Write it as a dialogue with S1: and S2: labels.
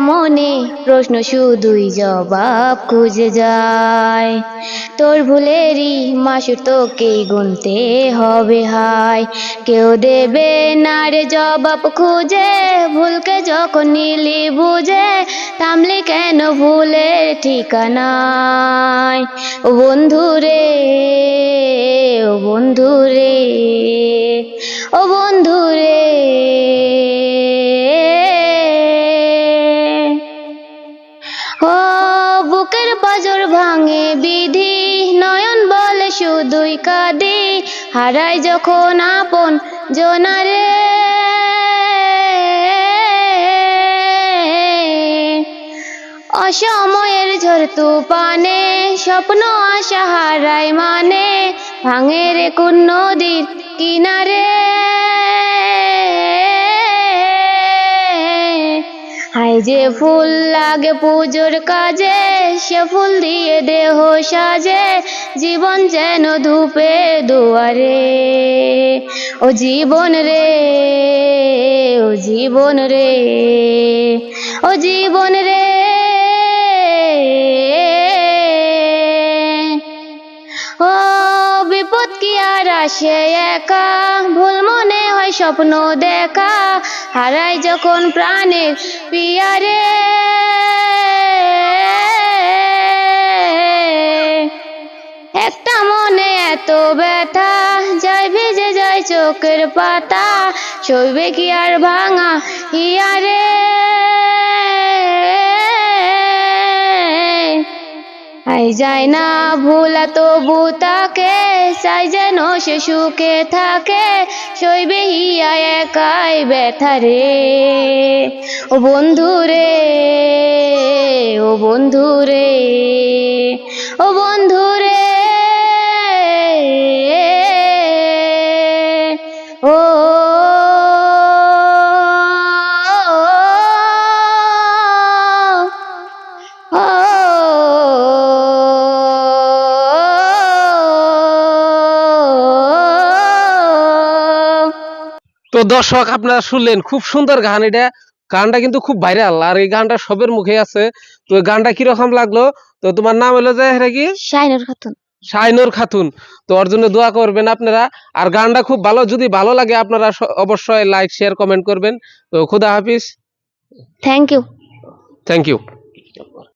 S1: মনে প্রশ্ন শুধুই জবাব খুঁজে যায়। তোর ভুলেরই মাসুর তোকেই গুনতে হবে হায়। কেউ দেবে না রে জবাব খুঁজে, ভুলকে যখন নিলি বুঝে, থামলি কেন ভুলের ঠিকানায়? ও বন্ধু রে ও বন্ধু রে ও পাজর ভাঙে বিধি, নয়ন বলে শুধুই কাঁদি। হারাই যখন আপন জনারে। অসময়ের ঝড় তুফানে স্বপ্ন আশা হারাই মানে। ভাঙে রে কোন নদীর কিনারে। হাই যে ফুল লাগে পুজোর কাজে, সে ফুল দিয়ে দেহ সাজে, জীবন যেন ধূপে দুয়ারে। ও জীবন রে, ও জীবন রে, ও জীবন বিপদ কি আর আসে একা? ভুল মনে হয় স্বপ্ন দেখা। হারাই যখন প্রাণের পিয়ারে। একটা মনে এত ব্যথা যায় ভেজে যায় চোখের পাতা, সইবে কি আর ভাঙা হিয়ারে? যায় না ভুলা, তবু তাকে চাই যেন সে সুখে থাকে। শৈবে হিয়া একাই ব্যথা রে। ও বন্ধু রে, ও বন্ধু রে, ও বন্ধু রে।
S2: তো দর্শক আপনারা শুনলেন খুব সুন্দর গান এটা গানটা কিন্তু খুব ভাইরাল আর এই গানটা সবের মুখে আছে। তো গানটা কীরকম লাগল? তো তোমার নাম হলো যে এটা কি?
S1: শাইনুর খাতুন।
S2: শাইনুর খাতুন। তো ওর জন্য দোয়া করবেন আপনারা। আর গানটা খুব ভালো যদি ভালো লাগে আপনারা অবশ্যই লাইক শেয়ার কমেন্ট করবেন। তো খুদা হাফিজ।
S1: Thank you
S2: thank you